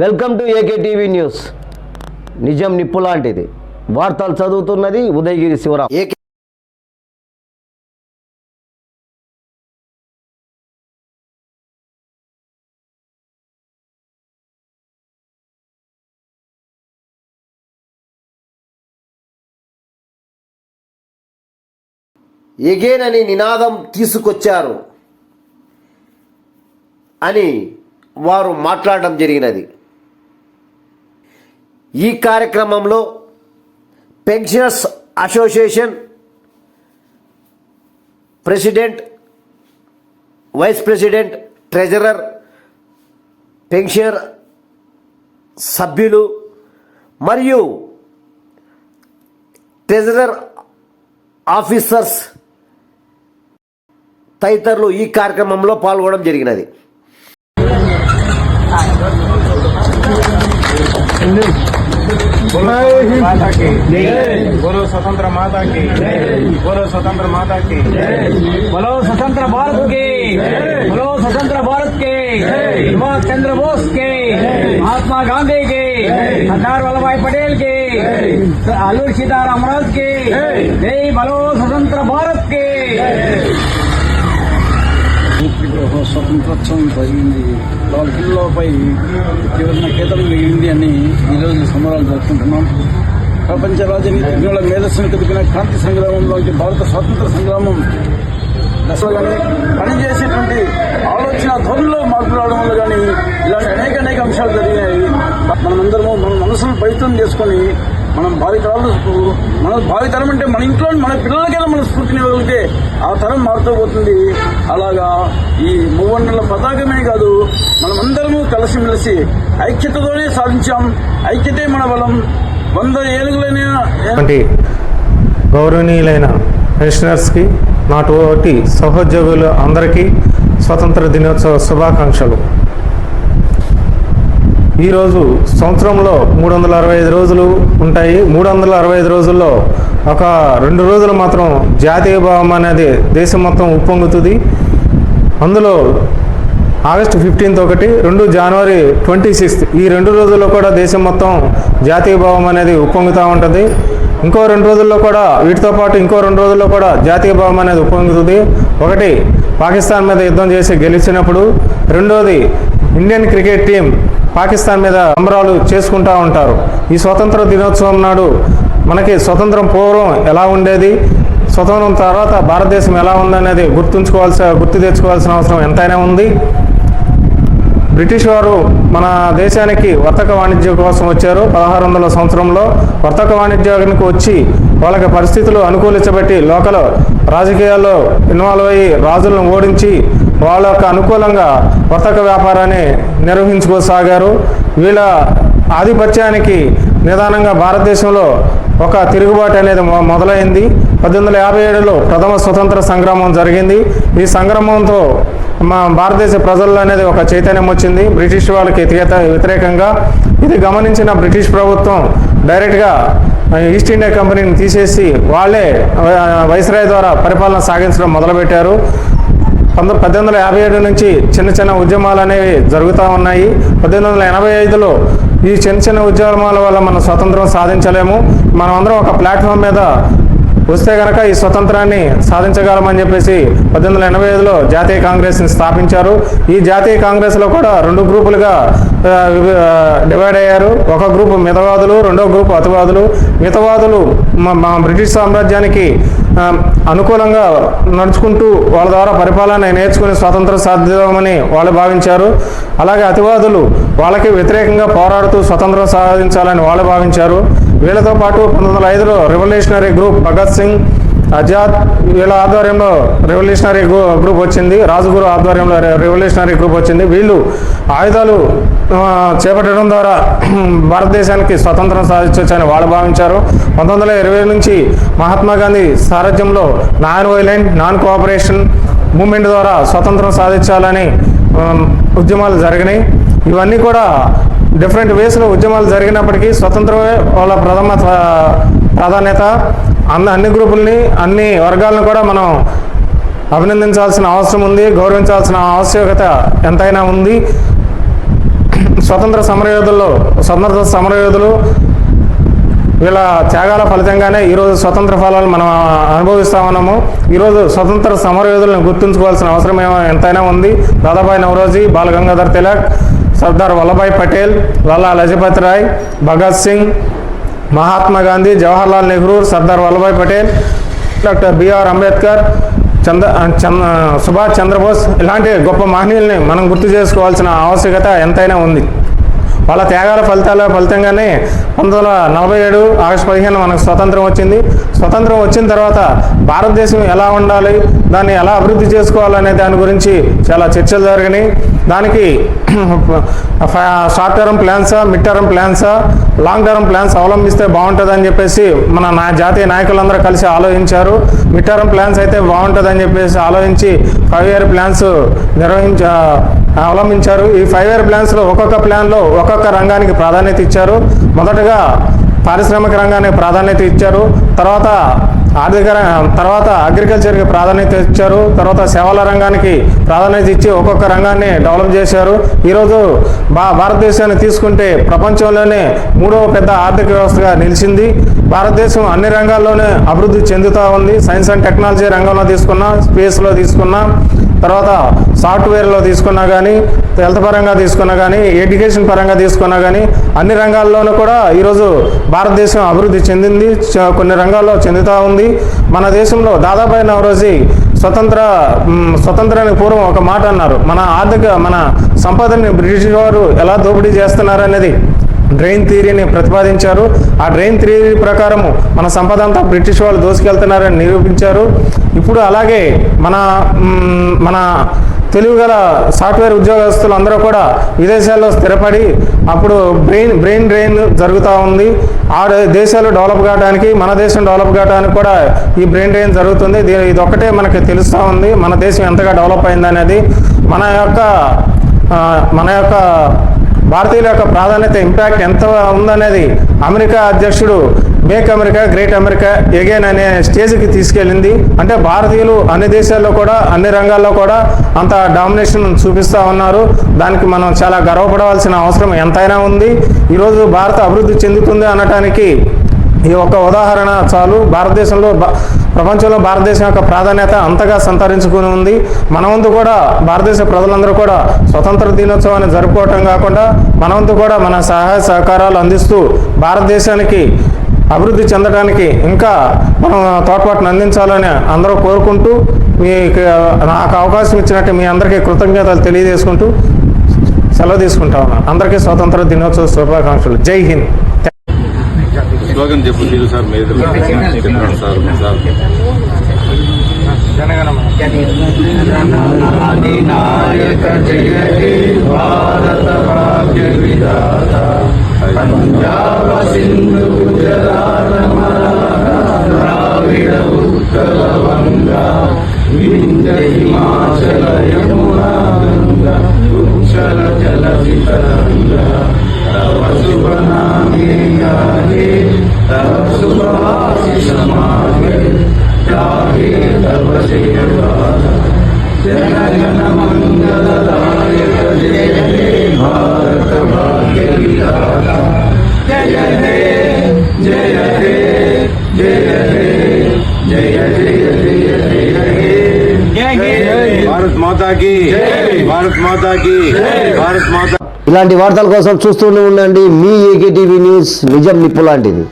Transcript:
Welcome to AK TV news. నిజం నిప్పు లాంటిది. వార్తలు చదువుతున్నది ఉదయగిరి శివరాం. ఏకే అని నినాదం తీసుకొచ్చారు అని వారు మాట్లాడడం జరిగినది. ఈ కార్యక్రమంలో pensioners association president vice president treasurer pensioner సభ్యులు మరియు ట్రెజరర్ ఆఫీసర్స్ తదితరులు ఈ కార్యక్రమంలో పాల్గొనడం జరిగినది. की बोलो स्वतंत्र माता की बोलो स्वतंत्र माता की बोलो स्वतंत्र भारत के बोलो स्वतंत्र भारत के सुभाष चंद्र बोस के महात्मा गांधी के सरदार वल्लभ भाई पटेल के अल्लूर सीतारामराज के जय बोलो स्वतंत्र भारत के విగ్రహ స్వతంత్రోత్సవం జరిగింది లాల్ కిల్లాపై తీవ్ర కేతనం మిగిలింది అని ఈరోజు సంబరాలు జరుపుకుంటున్నాం ప్రపంచ రాజనీతిజ్ఞుల మేధస్సును తెలిపిన క్రాంతి సంగ్రామంలోకి భారత స్వాతంత్ర సంగ్రామం దశలో కానీ పనిచేసేటువంటి ఆలోచన ధోరణిలో మార్పు రావడం వల్ల కానీ ఇలాంటి అనేక అనేక అంశాలు జరిగినాయి మనమందరము మన మనసును పవిత్రం చేసుకొని మనం భావితరాలు మన భావితరం అంటే మన ఇంట్లో మన పిల్లలకైనా మనం స్ఫూర్తినివ్వగలిగితే ఆ తరం మారుతూ పోతుంది. అలాగా ఈ మూవన్నెల పతాకమే కాదు మనమందరము కలిసిమెలిసి ఐక్యతతోనే సాధించాం. ఐక్యతే మన బలం. వంద ఏనుగులైన గౌరవనీయులైన పెన్షనర్స్కి నాటి సహోద్యోగులు అందరికీ స్వతంత్ర దినోత్సవ శుభాకాంక్షలు. ఈరోజు సంవత్సరంలో మూడు వందల అరవై ఐదు రోజులు ఉంటాయి. మూడు వందల అరవై ఐదు రోజుల్లో ఒక రెండు రోజులు మాత్రం జాతీయ భావం అనేది దేశం మొత్తం ఉప్పొంగుతుంది. అందులో ఆగస్టు ఫిఫ్టీన్త్ ఒకటి రెండు జనవరి ట్వంటీ సిక్స్త్ ఈ రెండు రోజుల్లో కూడా దేశం మొత్తం జాతీయ భావం అనేది ఉప్పొంగుతూ ఉంటుంది. ఇంకో రెండు రోజుల్లో కూడా వీటితో పాటు ఇంకో రెండు రోజుల్లో కూడా జాతీయ భావం అనేది ఉప్పొంగుతుంది. ఒకటి పాకిస్తాన్ మీద యుద్ధం చేసి గెలిచినప్పుడు. రెండోది ఇండియన్ క్రికెట్ టీం పాకిస్తాన్ మీద సంబరాలు చేసుకుంటూ ఉంటారు. ఈ స్వతంత్ర దినోత్సవం నాడు మనకి స్వతంత్రం పూర్వం ఎలా ఉండేది? స్వతంత్రం తర్వాత భారతదేశం ఎలా ఉందనేది గుర్తుంచుకోవాల్సిన గుర్తు తెచ్చుకోవాల్సిన అవసరం ఎంతైనా ఉంది. బ్రిటిష్ వారు మన దేశానికి వర్తక వాణిజ్యం కోసం వచ్చారు. పదహారు వందల సంవత్సరంలో వర్తక వాణిజ్యానికి వచ్చి వాళ్ళకి పరిస్థితులు అనుకూలించబట్టి లోకల్ రాజకీయాల్లో ఇన్వాల్వ్ అయ్యి రాజులను ఓడించి వాళ్ళ యొక్క అనుకూలంగా వర్తక వ్యాపారాన్ని నిర్వహించుకోసాగారు. వీళ్ళ ఆధిపత్యానికి నిదానంగా భారతదేశంలో ఒక తిరుగుబాటు అనేది మొ- మొదలైంది. పద్దెనిమిది వందల యాభై ఏడులో ప్రథమ స్వతంత్ర సంగ్రామం జరిగింది. ఈ సంగ్రామంతో మా భారతదేశ ప్రజల్లో అనేది ఒక చైతన్యం వచ్చింది. బ్రిటిష్ వాళ్ళకి వ్యతిరేకంగా ఇది గమనించిన బ్రిటిష్ ప్రభుత్వం డైరెక్ట్గా ఈస్ట్ ఇండియా కంపెనీని తీసేసి వాళ్ళే వైస్రాయ్ ద్వారా పరిపాలన సాగించడం మొదలుపెట్టారు. పంతొమ్మిది పద్దెనిమిది వందల యాభై ఏడు నుంచి చిన్న చిన్న ఉద్యమాలు అనేవి జరుగుతూ ఉన్నాయి. పద్దెనిమిది వందల ఎనభై ఐదులో ఈ చిన్న చిన్న ఉద్యమాల వల్ల మనం స్వతంత్రం సాధించలేము. మనం అందరం ఒక ప్లాట్ఫామ్ మీద వస్తే కనుక ఈ స్వతంత్రాన్ని సాధించగలమని చెప్పేసి పద్దెనిమిది వందల ఎనభై ఐదులో జాతీయ కాంగ్రెస్ని స్థాపించారు. ఈ జాతీయ కాంగ్రెస్లో కూడా రెండు గ్రూపులుగా డివైడ్ అయ్యారు. ఒక గ్రూపు మితవాదులు రెండో గ్రూపు అతివాదులు. మితవాదులు మా- బ్రిటిష్ సామ్రాజ్యానికి అనుకూలంగా నడుచుకుంటూ వాళ్ళ ద్వారా పరిపాలన నేర్చుకుని స్వాతంత్రం సాధిద్దామని వాళ్ళు భావించారు. అలాగే అతివాదులు వాళ్ళకి వ్యతిరేకంగా పోరాడుతూ స్వతంత్రం సాధించాలని వాళ్ళు భావించారు. వీళ్ళతో పాటు పంతొమ్మిది వందల ఐదులో రెవల్యూషనరీ గ్రూప్ భగత్ సింగ్ అజాద్ వీళ్ళ ఆధ్వర్యంలో రెవల్యూషనరీ గ్రూప్ వచ్చింది. రాజుగురు ఆధ్వర్యంలో రెవల్యూషనరీ గ్రూప్ వచ్చింది. వీళ్ళు ఆయుధాలు చేపట్టడం ద్వారా భారతదేశానికి స్వతంత్రం సాధించవచ్చని వాళ్ళు భావించారు. పంతొమ్మిది ఇరవై నుంచి మహాత్మా గాంధీ సారథ్యంలో non violent non cooperation movement ద్వారా స్వతంత్రం సాధించాలని ఉద్యమాలు జరిగినాయి. ఇవన్నీ కూడా డిఫరెంట్ వేస్లో ఉద్యమాలు జరిగినప్పటికీ స్వతంత్రమే వాళ్ళ ప్రథమ ప్రాధాన్యత అన్ని అన్ని గ్రూపుల్ని అన్ని వర్గాలను కూడా మనం అభినందించాల్సిన అవసరం ఉంది గౌరవించాల్సిన ఆవశ్యకత ఎంతైనా ఉంది. స్వతంత్ర సమరయోధుల్లో స్వతంత్ర సమరయోధులు వీళ్ళ త్యాగాల ఫలితంగానే ఈరోజు స్వతంత్ర ఫలాలు మనం అనుభవిస్తా ఉన్నాము. ఈరోజు స్వతంత్ర సమరయోధులను గుర్తుంచుకోవాల్సిన అవసరం ఏమో ఎంతైనా ఉంది. దాదాభాయ్ నవరోజీ బాల గంగాధర్ తిలక్ సర్దార్ వల్లభాయ్ పటేల్ లాలా లజపతి రాయ్ భగత్ సింగ్ మహాత్మా గాంధీ జవహర్లాల్ నెహ్రూ సర్దార్ వల్లభాయ్ పటేల్ డాక్టర్ బిఆర్ అంబేద్కర్ చంద్ర చంద్ర సుభాష్ చంద్రబోస్ ఇలాంటి గొప్ప మహనీయుల్ని మనం గుర్తు చేసుకోవాల్సిన ఆవశ్యకత ఎంతైనా ఉంది. వాళ్ళ త్యాగాల ఫలితాల ఫలితంగానే పంతొమ్మిది వందల నలభై ఏడు ఆగస్టు పదిహేను మనకు స్వతంత్రం వచ్చింది. స్వతంత్రం వచ్చిన తర్వాత భారతదేశం ఎలా ఉండాలి? దాన్ని ఎలా అభివృద్ధి చేసుకోవాలనే దాని గురించి చాలా చర్చలు జరిగినాయి. దానికి షార్ట్ టర్మ్ ప్లాన్సా మిడ్ టర్మ్ ప్లాన్సా లాంగ్ టర్మ్ ప్లాన్స్ అవలంబిస్తే బాగుంటుందని చెప్పేసి మన నా జాతీయ నాయకులందరూ కలిసి ఆలోచించారు. మిడ్ టర్మ్ ప్లాన్స్ అయితే బాగుంటుందని చెప్పేసి ఆలోచించి ఫైవ్ ఇయర్ ప్లాన్స్ నిర్వహించ అవలంబించారు. ఈ ఫైవ్ ఇయర్ ప్లాన్స్లో ఒక్కొక్క ప్లాన్లో ఒక్కొక్క రంగానికి ప్రాధాన్యత ఇచ్చారు. మొదటగా పారిశ్రామిక రంగానికి ప్రాధాన్యత ఇచ్చారు. తర్వాత ఆర్థిక తర్వాత అగ్రికల్చర్కి ప్రాధాన్యత ఇచ్చారు. తర్వాత సేవల రంగానికి ప్రాధాన్యత ఇచ్చి ఒక్కొక్క రంగాన్ని డెవలప్ చేశారు. ఈరోజు భా భారతదేశాన్ని తీసుకుంటే ప్రపంచంలోనే మూడవ పెద్ద ఆర్థిక వ్యవస్థగా నిలిచింది. భారతదేశం అన్ని రంగాల్లోనే అభివృద్ధి చెందుతూ ఉంది. సైన్స్ అండ్ టెక్నాలజీ రంగంలో తీసుకున్నా స్పేస్లో తీసుకున్నా. తర్వాత సాఫ్ట్వేర్లో తీసుకున్నా కానీ హెల్త్ పరంగా తీసుకున్నా కానీ ఎడ్యుకేషన్ పరంగా తీసుకున్నా కానీ అన్ని రంగాల్లోనూ కూడా ఈరోజు భారతదేశం అభివృద్ధి చెందింది చ- కొన్ని రంగాల్లో చెందుతూ ఉంది. మన దేశంలో దాదాపు నవరోజీ స్వతంత్ర స్వతంత్రానికి పూర్వం ఒక మాట అన్నారు. మన ఆర్థిక మన సంపదని బ్రిటిష్ వారు ఎలా దోపిడీ చేస్తున్నారు అనేది డ్రైన్ థియరీని ప్రతిపాదించారు. ఆ డ్రైన్ థియరీ ప్రకారము మన సంపద అంతా బ్రిటిష్ వాళ్ళు దోసుకెళ్తున్నారని నిరూపించారు. ఇప్పుడు అలాగే మన మన మన తెలివిగల సాఫ్ట్వేర్ ఉద్యోగస్తులు అందరూ కూడా విదేశాల్లో స్థిరపడి అప్పుడు బ్రెయిన్ బ్రెయిన్ డ్రైన్ జరుగుతూ ఉంది. ఆ దేశాలు డెవలప్ కావడానికి మన దేశం డెవలప్ కావడానికి కూడా ఈ బ్రెయిన్ డ్రైన్ జరుగుతుంది. ఇది ఒక్కటే మనకి తెలుస్తూ ఉంది. మన దేశం ఎంతగా డెవలప్ అయింది అనేది మన యొక్క మన యొక్క భారతీయుల యొక్క ప్రాధాన్యత ఇంపాక్ట్ ఎంత ఉందనేది అమెరికా అధ్యక్షుడు make America great America again అనే స్టేజ్కి తీసుకెళ్ళింది. అంటే భారతీయులు అన్ని దేశాల్లో కూడా అన్ని రంగాల్లో కూడా అంత డామినేషన్ చూపిస్తూ ఉన్నారు. దానికి మనం చాలా గర్వపడవలసిన అవసరం ఎంతైనా ఉంది. ఈరోజు భారత అభివృద్ధి చెందుతుంది అనటానికి ఈ ఒక్క ఉదాహరణ చాలు. భారతదేశంలో బ- ప్రపంచంలో భారతదేశం యొక్క ప్రాధాన్యత అంతగా సంతరించుకుని ఉంది. మనవంతు కూడా భారతదేశ ప్రజలందరూ కూడా స్వతంత్ర దినోత్సవాన్ని జరుపుకోవటం కాకుండా మనవంతు కూడా మన సహాయ సహకారాలు అందిస్తూ భారతదేశానికి అభివృద్ధి చెందడానికి ఇంకా మనం తోడ్పాటును అందించాలని అందరూ కోరుకుంటూ మీకు నాకు అవకాశం ఇచ్చినట్టు మీ అందరికీ కృతజ్ఞతలు తెలియజేసుకుంటూ సెలవు తీసుకుంటా ఉన్నాను. అందరికీ స్వతంత్ర దినోత్సవ శుభాకాంక్షలు. జై హింద్. స్లోగన్ చెప్పు తీరు సార్ మీరు చెప్పండి. సార్ సార్ భారత్ మాతాకి. భారత్ మాతాకి. భారత్ మాతా ఇలాంటి వార్తల కోసం చూస్తూనే ఉండండి మీ ఏకే టీవీ న్యూస్ నిజం నిప్పు లాంటిది.